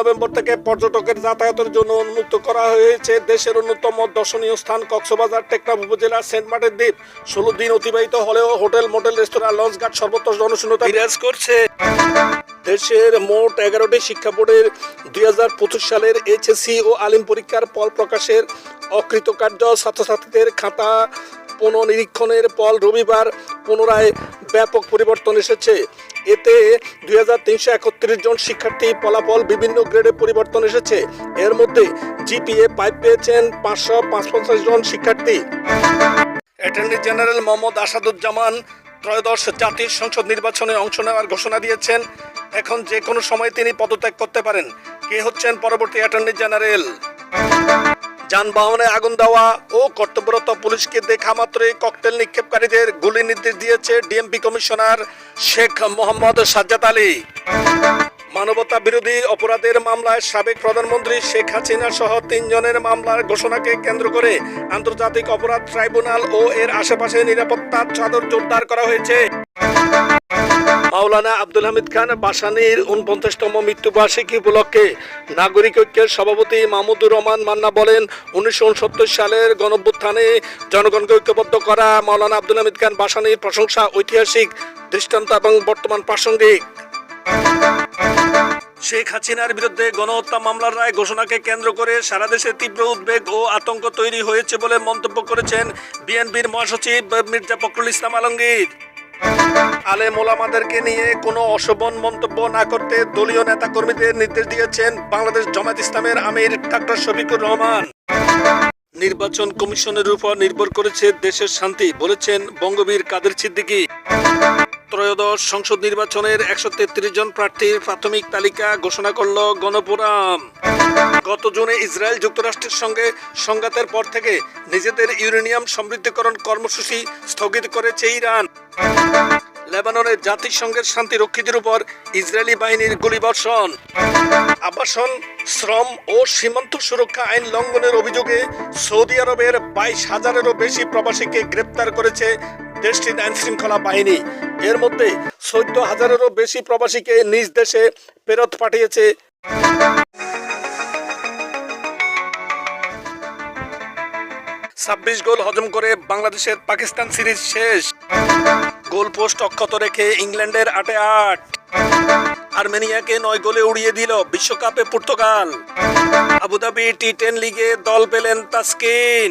November থেকে পর্যটকের যাতায়াতের জন্য উন্মুক্ত করা হয়েছে দেশের অন্যতম দর্শনীয় স্থান কক্সবাজার, টেকনাফ উপজেলার সেন্ট মার্টিন দ্বীপ। ষোলো দিন অতিবাহিত হলেও হোটেল, মোটেল, রেস্তোরাঁ, লঞ্চ ঘাট সর্বত্র জনশূন্যতা বিরাজ করছে। দেশের মোট এগারোটি শিক্ষা বোর্ডের দুই হাজার পঁচিশ সালের এইচএসসি ও আলিম পরীক্ষার ফল প্রকাশের অকৃতকার্য ছাত্রছাত্রীদের খাতা পুনঃনিরীক্ষণের ফল রবিবার পুনরায় ব্যাপক পরিবর্তন এসেছে। এতে দুই হাজার তিনশো একত্রিশ জন শিক্ষার্থী ফলাফল বিভিন্ন গ্রেডে পরিবর্তন এসেছে। এর মধ্যে জিপিএ পাইপ পেয়েছেন পাঁচশো পাঁচপঞ্চাশ জন শিক্ষার্থী। অ্যাটর্নি জেনারেল মোহাম্মদ আসাদুজ্জামান ত্রয়োদশ জাতীয় সংসদ নির্বাচনে অংশ নেওয়ার ঘোষণা দিয়েছেন। এখন যে কোনো সময় তিনি পদত্যাগ করতে পারেন। কে হচ্ছেন পরবর্তী অ্যাটর্নি জেনারেল? যানবাহনে আগুন দেওয়া ও কর্তব্যরত পুলিশকে দেখা মাত্রই ককটেল নিক্ষেপকারীদের গুলি নির্দেশ দিয়েছে ডিএমপি কমিশনার শেখ মোহাম্মদ সাজ্জাদ আলী। মানবতা বিরোধী অপরাধের মামলায় সাবেক প্রধানমন্ত্রী শেখ হাসিনা সহ তিনজনের মামলার ঘোষণাকে কেন্দ্র করে আন্তর্জাতিক অপরাধ ট্রাইব্যুনাল ও এর আশেপাশে নিরাপত্তার চাদর জোরদার করা হয়েছে। মাওলানা আব্দুল হামিদ খান বাসানির উনপঞ্চাশতম মৃত্যুবার্ষিকী উপলক্ষে নাগরিক ঐক্যের সভাপতি মাহমুদুর রহমান মান্না বলেন, উনিশশো উনসত্তর সালের গণভ্যুত্থানে জনগণকে ঐক্যবদ্ধ করা মাওলানা আব্দুল হামিদ খান বাসানির প্রশংসা ঐতিহাসিক, দৃষ্টান্ত এবং বর্তমান প্রাসঙ্গিক। শেখ হাসিনার বিরুদ্ধে গণহত্যা মামলার রায় ঘোষণাকে কেন্দ্র করে সারা দেশে তীব্র উদ্বেগ ও আতঙ্ক তৈরি হয়েছে বলে মন্তব্য করেছেন বিএনপির মহাসচিব মির্জা ফখরুল ইসলাম আলমগীর। আলেম ওলামাদেরকে নিয়ে কোনো অশোভন মন্তব্য না করতে দলীয় নেতাকর্মীদের নির্দেশ দিয়েছেন বাংলাদেশ জামাত ইসলামের আমির ডাক্তার শফিকুর রহমান। নির্বাচন কমিশনের উপর নির্ভর করেছে দেশের শান্তি, বলেছেন বঙ্গবীর কাদের সিদ্দিকী। ত্রয়োদশ সংসদ নির্বাচনের একশো তেত্রিশ জন প্রার্থীর প্রাথমিক তালিকা ঘোষণা করল গণফোরাম। গত জুনে ইসরায়েল যুক্তরাষ্ট্রের সঙ্গে সংঘাতের পর থেকে নিজেদের ইউরেনিয়াম সমৃদ্ধকরণ কর্মসূচি স্থগিত করেছে ইরান। লেবাননের জাতিসংঘের শান্তিরক্ষীদের উপর ইসরায়েলি বাহিনীর গুলিবর্ষণ। আবাসন, শ্রম ও সীমান্ত সুরক্ষা আইন লঙ্ঘনের অভিযোগে সৌদি আরবের বাইশ হাজারেরও বেশি প্রবাসীকে গ্রেপ্তার করেছে দেশটির আইন শৃঙ্খলা বাহিনী। এর মধ্যে চোদ্দ হাজারেরও বেশি প্রবাসীকে নিজ দেশে ফেরত পাঠিয়েছে। ছাব্বিশ গোল হজম করে বাংলাদেশের পাকিস্তান সিরিজ শেষ। গোল পোস্ট অক্ষত রেখে ইংল্যান্ডের আটে আট। আর্মেনিয়াকে নয় গোলে উড়িয়ে দিল বিশ্বকাপে পর্তুগাল। আবুধাবি টি টেন লিগে দল পেলেন তাসকিন।